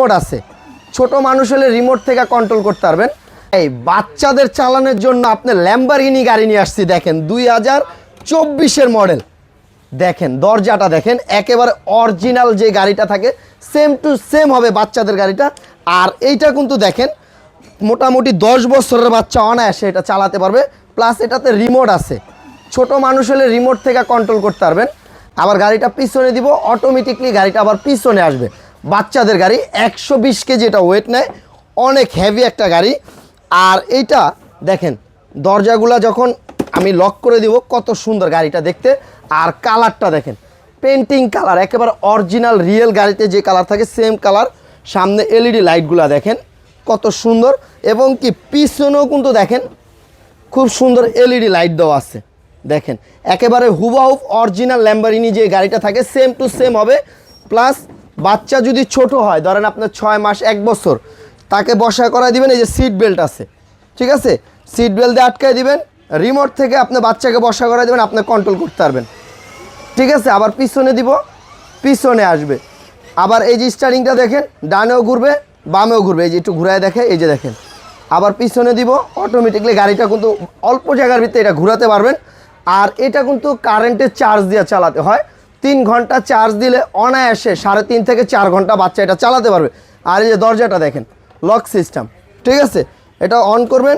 Remote আছে। ছোট মানুষ হলে রিমোট থেকে কন্ট্রোল করতে পারবেন। এই বাচ্চাদের চালানোর জন্য আপনি ল্যাম্বারগিনি গাড়ি নিয়ে আসছি, দেখেন, দুই হাজার চব্বিশের মডেল দেখেন, দরজাটা দেখেন, একেবারে অরিজিনাল যে গাড়িটা থাকে সেম টু সেম হবে বাচ্চাদের গাড়িটা। আর এইটা কিন্তু দেখেন, মোটামুটি দশ বছরের বাচ্চা অনায়াসে এটা চালাতে পারবে। প্লাস এটাতে রিমোট আছে। ছোট মানুষ হলে রিমোট থেকে কন্ট্রোল করতে পারবেন। আবার গাড়িটা পিছনে দিব অটোমেটিকলি গাড়িটা আবার পিছনে আসবে। বাচ্চাদের গাড়ি একশো বিশ কেজি এটা ওয়েট নেয়, অনেক হেভি একটা গাড়ি। আর এইটা দেখেন, দরজাগুলা যখন আমি লক করে দিব, কত সুন্দর গাড়িটা দেখতে। আর কালারটা দেখেন পেন্টিং কালার একেবারে অরিজিনাল রিয়েল গাড়িতে যে কালার থাকে সেম কালার সামনে এলইডি লাইটগুলা দেখেন, কত সুন্দর। এবং কি পিছনেও কিন্তু দেখেন, খুব সুন্দর এলইডি লাইট দেওয়া আছে। দেখেন, একেবারে হুবাহুব অরিজিনাল ল্যাম্বারিনি যে গাড়িটা থাকে সেম টু সেম হবে। প্লাস বাচ্চা যদি ছোট হয়, ধরেন আপনার ছয় মাস, এক বছর, তাকে বসা করায় দিবেন, এই যে সিট বেল্ট আছে। ঠিক আছে? সিট বেল্ট দিয়ে আটকায় দিবেন রিমোট থেকে আপনার বাচ্চাকে বসা করায় দিবেন, আপনি কন্ট্রোল করতে পারবেন। ঠিক আছে? আবার পিছনে দিব, পিছনে আসবে। আবার এই যে স্টারিংটা দেখেন, ডানেও ঘুরবে, বামেও ঘুরবে। এই যে একটু ঘুরায় দেখে, এই যে দেখেন। আবার পিছনে দিব অটোমেটিকলি গাড়িটা কিন্তু অল্প জায়গার ভিতরে এটা ঘোরাতে পারবেন। আর এটা কিন্তু কারেন্টের চার্জ দিয়ে চালাতে হয়। তিন ঘণ্টা চার্জ দিলে অনায়াসে সাড়ে তিন থেকে চার ঘণ্টা বাচ্চা এটা চালাতে পারবে। আর এই যে দরজাটা দেখেন লক সিস্টেম ঠিক আছে? এটা অন করবেন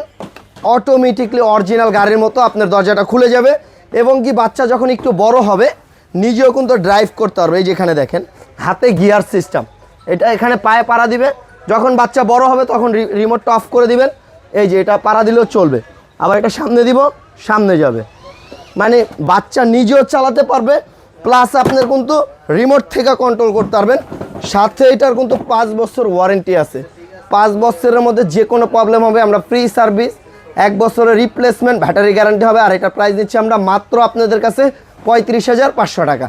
অটোমেটিকলি অরিজিনাল গাড়ির মতো আপনার দরজাটা খুলে যাবে এবং কি বাচ্চা যখন একটু বড় হবে, নিজেও কিন্তু ড্রাইভ করতে পারবে। এই যেখানে দেখেন, হাতে গিয়ার সিস্টেম এটা এখানে পায়ে পাড়া দিবে। যখন বাচ্চা বড় হবে তখন রিমোটটা অফ করে দিবেন। এই যে এটা পাড়া দিলেও চলবে। আবার এটা সামনে দিব, সামনে যাবে। মানে বাচ্চা নিজেও চালাতে পারবে প্লাস আপনার কিন্তু রিমোট থেকে কন্ট্রোল করতে পারবেন। সাথে এটার কিন্তু পাঁচ বছর ওয়ারেন্টি আছে। পাঁচ বছরের মধ্যে যে কোনো প্রবলেম হবে, আমরা ফ্রি সার্ভিস এক বছরের রিপ্লেসমেন্ট ব্যাটারি গ্যারান্টি হবে, আর এটার প্রাইস দিচ্ছি আমরা মাত্র আপনাদের কাছে পঁয়ত্রিশ হাজার পাঁচশো টাকা।